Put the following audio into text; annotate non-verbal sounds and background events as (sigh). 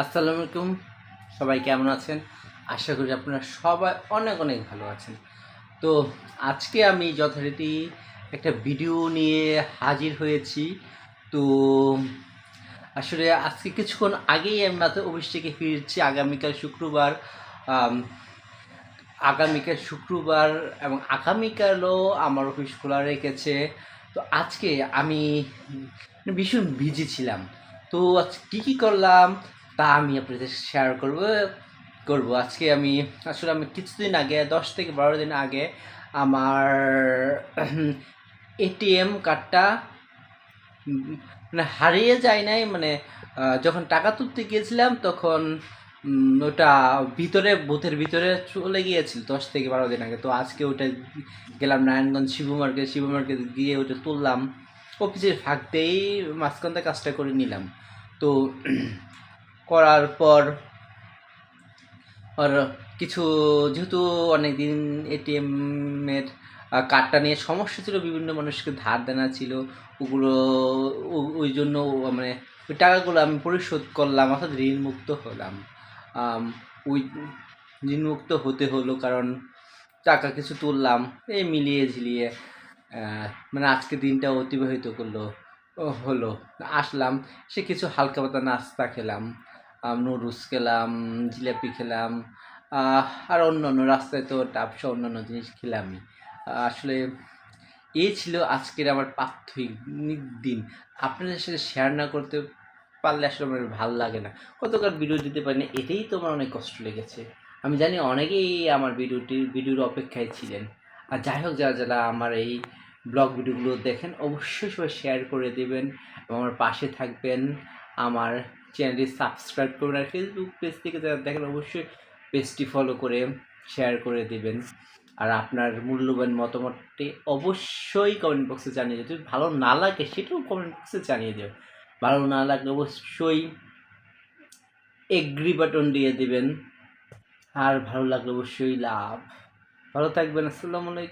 আসসালামু আলাইকুম। সবাই কেমন আছেন? আশা করি আপনারা সবাই অনেক অনেক ভালো আছেন। তো আজকে আমি যথারীতি একটা ভিডিও নিয়ে হাজির হয়েছি। তো আসলে আজকে কিছুক্ষণ আগেই আমি মাত্র অফিস থেকে ফিরছি। আগামীকাল শুক্রবার আগামীকাল শুক্রবার এবং আগামীকালও আমার অফিস খোলা রেখেছে। তো আজকে আমি ভীষণ বিজি ছিলাম। তো আজ কী কী করলাম তা আমি আপনাদের শেয়ার করব করব। আজকে আমি, আসলে আমি কিছুদিন আগে, দশ থেকে বারো দিন আগে আমার এটিএম কার্ডটা মানে হারিয়ে যায় নাই মানে যখন টাকা তুলতে গিয়েছিলাম তখন ওটা ভিতরে, বুথের ভিতরে চলে গিয়েছিল দশ থেকে বারো দিন আগে। তো আজকে ওটা গেলাম নারায়ণগঞ্জ শিবু মার্কেট শিবু মার্কেট গিয়ে ওটা তুললাম। অফিসের ফাঁকতেই মাঝখানতে কাজটা করে নিলাম। তো (clears throat) করার পর আর কিছু, যেহেতু অনেক দিন এটিএমের কার্ডটা নিয়ে সমস্যা ছিল, বিভিন্ন মানুষকে ধার দেনা ছিল, ওগুলো ওই জন্য মানে ওই টাকাগুলো আমি পরিশোধ করলাম, অর্থাৎ ঋণ মুক্ত হলাম ওই ঋণ মুক্ত হতে হলো, কারণ টাকা কিছু তুললাম, এই মিলিয়ে ঝিলিয়ে মানে আজকে দিনটা অতিবাহিত করল হলো, আসলাম, সে কিছু হালকা পাতা নাস্তা খেলাম নুডলস খেলাম, জিলাপি খেলাম আর অন্য অন্য রাস্তায় তো ডাবসা অন্য জিনিস খেলামই। আসলে এই ছিল আজকের আমার প্রাথমিক দিন। আপনাদের সাথে শেয়ার না করতে পারলে আসলে আমার ভালো লাগে না। কতকাল ভিডিও দিতে পারিনি এটাই তো আমার অনেক কষ্ট লেগেছে। আমি জানি অনেকেই আমার ভিডিওটি ভিডিওর অপেক্ষায় ছিলেন। আর যাই হোক, যারা যারা আমার এই ব্লগ ভিডিওগুলো দেখেন, অবশ্যই সবাই শেয়ার করে দেবেন এবং আমার পাশে থাকবেন। আমার চ্যানেলটি সাবস্ক্রাইব করবেন আর ফেসবুক পেজ থেকে যারা দেখেন, অবশ্যই পেজটি ফলো করে শেয়ার করে দেবেন। আর আপনার মূল্যবান মতামতটি অবশ্যই কমেন্ট বক্সে জানিয়ে দেবেন ভালো না লাগে, সেটাও কমেন্ট বক্সে জানিয়ে দেবেন ভালো না লাগলে অবশ্যই এগ্রি বাটন দিয়ে দেবেন। আর ভালো লাগলে অবশ্যই লাভ। ভালো থাকবেন, আসসালামু আলাইকুম।